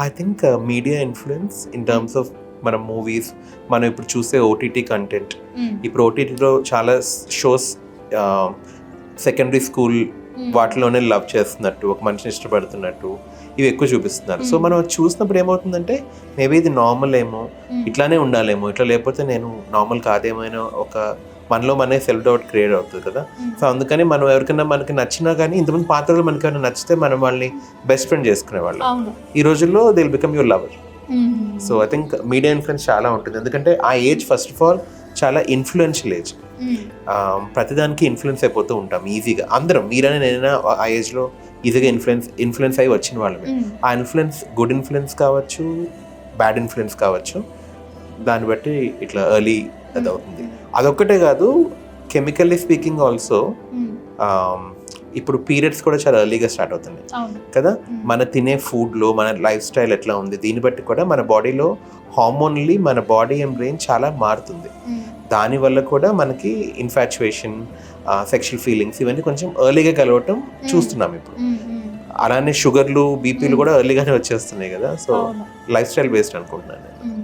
I think media influence in terms of మన movies మనం ఇప్పుడు చూసే ఓటీటీ కంటెంట్ ఇప్పుడు ఓటీటీలో చాలా షోస్ సెకండరీ స్కూల్ వాటిలోనే లవ్ చేస్తున్నట్టు ఒక మనిషిని ఇష్టపడుతున్నట్టు ఇవి ఎక్కువ చూపిస్తున్నారు. So Hmm. మనం చూసినప్పుడు ఏమవుతుందంటే మేబీ ఇది నార్మల్ ఏమో ఇట్లానే ఉండాలేమో ఇట్లా లేకపోతే నేను నార్మల్ కాదేమో అని ఒక మనలో మనే సెల్ఫ్ డౌట్ క్రియేట్ అవుతుంది కదా. సో అందుకని మనం ఎవరికైనా మనకి నచ్చినా కానీ ఇంతమంది పాత్రలు మనకి ఏమైనా నచ్చితే మనం వాళ్ళని బెస్ట్ ఫ్రెండ్ చేసుకునేవాళ్ళం అవును. ఈ రోజుల్లో they become your lover so I think media influence చాలా ఉంటుంది. ఎందుకంటే ఆ ఏజ్ ఫస్ట్ ఆఫ్ ఆల్ చాలా ఇన్ఫ్లుయెన్షియల్ ఏజ్ ప్రతిదానికి ఇన్ఫ్లుయెన్స్ అయిపోతూ ఉంటాం ఈజీగా అందరం మీరైనా నేనైనా ఆ ఏజ్లో ఈజీగా ఇన్ఫ్లుయెన్స్ ఇన్ఫ్లుయెన్స్ అయి వచ్చిన వాళ్ళమే. ఆ ఇన్ఫ్లుయెన్స్ గుడ్ ఇన్ఫ్లుయెన్స్ కావచ్చు బ్యాడ్ ఇన్ఫ్లుయెన్స్ కావచ్చు. దాన్ని బట్టి ఇట్లా ఎర్లీ అది అవుతుంది. అదొక్కటే కాదు కెమికల్లీ స్పీకింగ్ ఆల్సో ఇప్పుడు పీరియడ్స్ కూడా చాలా ఎర్లీగా స్టార్ట్ అవుతున్నాయి. కదా? మన తినే ఫుడ్లో మన లైఫ్ స్టైల్ ఎట్లా ఉంది దీన్ని బట్టి కూడా మన బాడీలో హార్మోన్లీ మన బాడీ అండ్ బ్రెయిన్ చాలా మారుతుంది. దానివల్ల కూడా మనకి ఇన్ఫాచుయేషన్ సెక్షువల్ ఫీలింగ్స్ ఇవన్నీ కొంచెం ఎర్లీగా కలవటం చూస్తున్నాం ఇప్పుడు. అలానే షుగర్లు బీపీలు కూడా ఎర్లీగానే వచ్చేస్తున్నాయి కదా? సో లైఫ్ స్టైల్ బేస్డ్ అనుకుంటున్నాను నేను.